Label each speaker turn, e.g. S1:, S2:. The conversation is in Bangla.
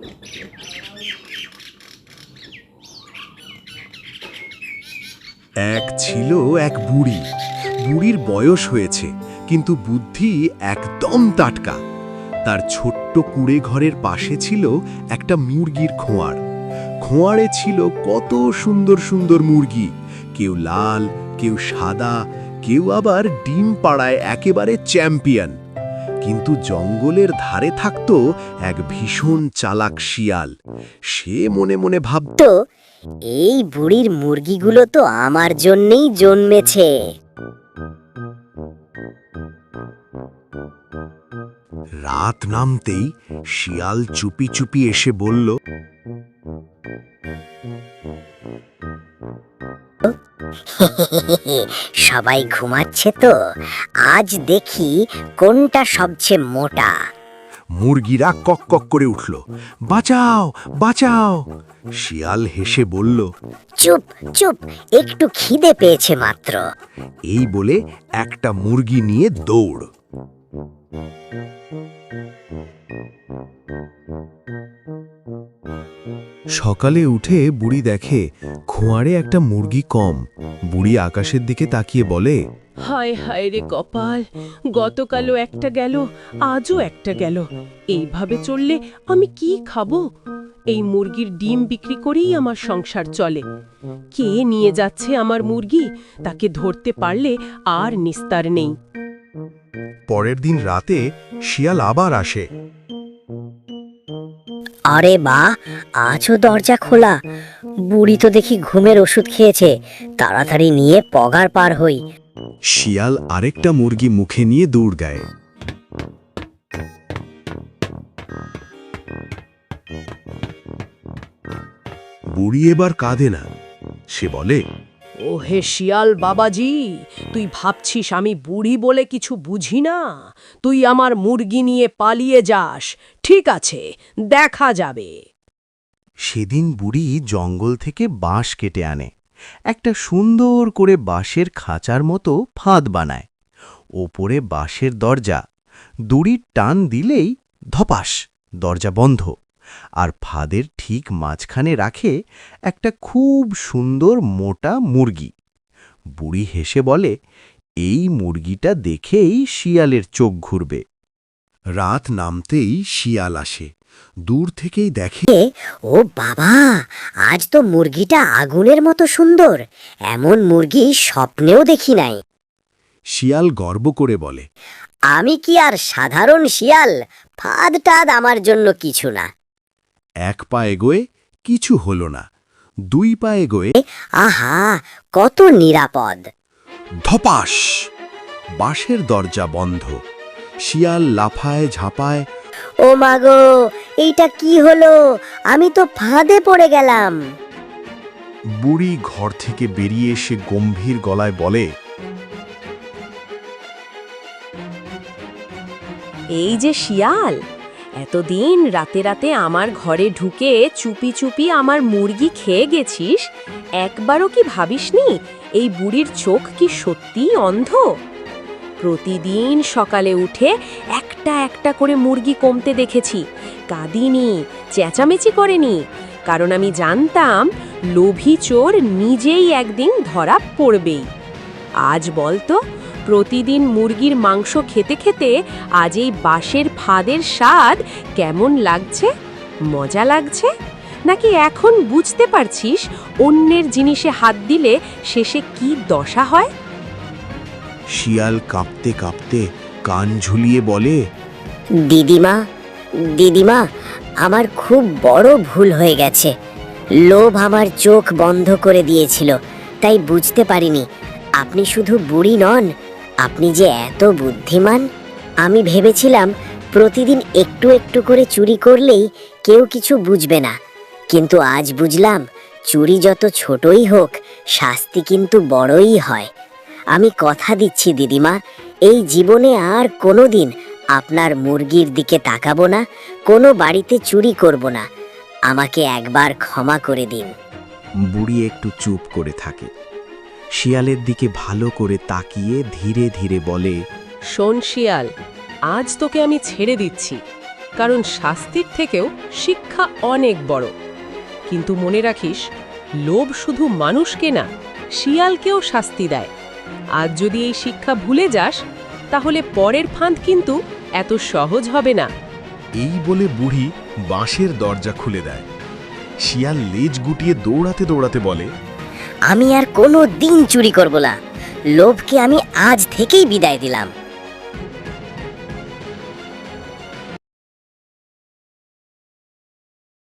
S1: এক ছিল এক বুড়ি। বুড়ির বয়স হয়েছে, কিন্তু বুদ্ধি একদম টাটকা। তার ছোট্ট কুড়ে ঘরের পাশে ছিল একটা মুরগির খোঁয়ার। খোঁয়াড়ে ছিল কত সুন্দর সুন্দর মুরগি। কেউ লাল, কেউ সাদা, কেউ আবার ডিম পাড়ায় একেবারে চ্যাম্পিয়ন। কিন্তু জঙ্গলের ধারে থাকত এক ভীষণ চালাক শিয়াল। সে মনে মনে
S2: ভাবত এই বুড়ির মুরগিগুলো তো আমার জন্যেই জন্মেছে।
S1: রাত নামতেই শিয়াল চুপি চুপি এসে বলল
S2: সবাই ঘুমাচ্ছে তো। আজ দেখি কোনটা সবচেয়ে মোটা।
S1: মুরগিরা কক কক করে উঠল। বাঁচাও বাঁচাও। শিয়াল হেসে বলল
S2: চুপ চুপ একটু খিদে পেয়েছে মাত্র।
S1: এই বলে একটা মুরগি নিয়ে দৌড়। সকালে উঠে বুড়ি দেখে খোঁয়াড়ে একটা মুরগি কম। বুড়ি আকাশের দিকে তাকিয়ে বলে
S3: হায় হায় রে কপাল গতকালও একটা গেল আজও একটা গেল। এইভাবে চললে আমি কি খাব? এই মুরগির ডিম বিক্রি করেই আমার সংসার চলে। কে নিয়ে যাচ্ছে আমার মুরগি? তাকে ধরতে পারলে আর নিস্তার নেই।
S1: পরের দিন রাতে শিয়াল আবার আসে।
S2: আরে বা আজও দরজা খোলা। বুড়ি তো দেখি ঘুমের ওষুধ খেয়েছে। তাড়াতাড়ি নিয়ে পগার পার হই।
S1: শিয়াল আরেকটা মুরগি মুখে নিয়ে দৌড় গায়। বুড়ি এবার কাঁদে না। সে বলে
S3: ও হে শিয়াল বাবাজি, তুই ভাবছিস আমি বুড়ি বলে কিছু বুঝি না? তুই আমার মুরগি নিয়ে পালিয়ে যাস। ঠিক আছে, দেখা যাবে।
S1: সেদিন বুড়ি জঙ্গল থেকে বাঁশ কেটে আনে। একটা সুন্দর করে বাঁশের খাঁচার মতো ফাঁদ বানায়। ওপরে বাঁশের দরজা। দড়ির টান দিলেই ধপাস, দরজা বন্ধ। আর ফাঁদের ঠিক মাঝখানে রাখে একটা খুব সুন্দর মোটা মুরগি। বুড়ি হেসে বলে এই মুরগিটা দেখেই শিয়ালের চোখ ঘুরবে। রাত নামতেই শিয়াল আসে। দূর থেকেই দেখে
S2: ও বাবা আজ তো মুরগিটা আগুনের মতো সুন্দর। এমন মুরগি স্বপ্নেও দেখি নাই।
S1: শিয়াল গর্ব করে বলে
S2: আমি কি আর সাধারণ শিয়াল? ফাঁদ টাদ আমার জন্য কিছু না।
S1: এক পা এগোয়ে কিছু হলো না। দুই পা এগোয়ে।
S2: আহা কত নিরাপদ।
S1: ধপাস! বাঁশের দরজা বন্ধ। শিয়াল লাফায় ঝাঁপায়
S2: ও মাগো এইটা কি হলো? আমি তো ফাঁদে পড়ে গেলাম।
S1: বুড়ি ঘর থেকে বেরিয়ে এসে গম্ভীর গলায় বলে
S3: এই যে শিয়াল এতদিন রাতে রাতে আমার ঘরে ঢুকে চুপি চুপি আমার মুরগি খেয়ে গেছিস? একবারও কি ভাবিসনি? এই বুড়ির চোখ কি সত্যিই অন্ধ? প্রতিদিন সকালে উঠে একটা একটা করে মুরগি কমতে দেখেছি। কাঁদিনি, চেঁচামেচি করেনি। কারণ আমি জানতাম, লোভী চোর নিজেই একদিন ধরা পড়বেই। আজ বলতো প্রতিদিন মুরগির মাংস খেতে খেতে আজ এই বাঁশের ফাঁদের স্বাদ কেমন লাগছে? মজা লাগছে? নাকি এখন বুঝতে পারছিস অন্যের জিনিসে হাত দিলে শেষে কি দশা হয়?
S1: শিয়াল কাঁপতে কাঁপতে কান ঝুলিয়ে বলে
S2: দিদিমা দিদিমা আমার খুব বড় ভুল হয়ে গেছে। লোভ আমার চোখ বন্ধ করে দিয়েছিল তাই বুঝতে পারিনি। আপনি শুধু বুড়ি নন আপনি যে এত বুদ্ধিমান, আমি ভেবেছিলাম প্রতিদিন একটু একটু করে চুরি করলেই কেউ কিছু বুঝবে না। কিন্তু আজ বুঝলাম, চুরি যত ছোটই হোক, শাস্তি কিন্তু বড়ই হয়। আমি কথা দিচ্ছি দিদিমা, এই জীবনে আর কোনোদিন আপনার মুরগির দিকে তাকাবো না, কোনো বাড়িতে চুরি করব না। আমাকে একবার ক্ষমা করে দিন।
S1: বুড়ি একটু চুপ করে থাকে। শিয়ালের দিকে ভালো করে তাকিয়ে ধীরে ধীরে বলে
S3: শোন শিয়াল আজ তোকে আমি ছেড়ে দিচ্ছি কারণ শাস্তির থেকেও শিক্ষা অনেক বড়। কিন্তু মনে রাখিস লোভ শুধু মানুষকে না শিয়ালকেও শাস্তি দেয়। আজ যদি এই শিক্ষা ভুলে যাস তাহলে পরের ফাঁদ কিন্তু এত সহজ হবে না।
S1: এই বলে বুড়ি বাঁশের দরজা খুলে দেয়। শিয়াল লেজ গুটিয়ে দৌড়াতে দৌড়াতে বলে
S2: আমি আর কোনো দিন চুরি করব না। লোভকে আমি আজ থেকেই বিদায় দিলাম।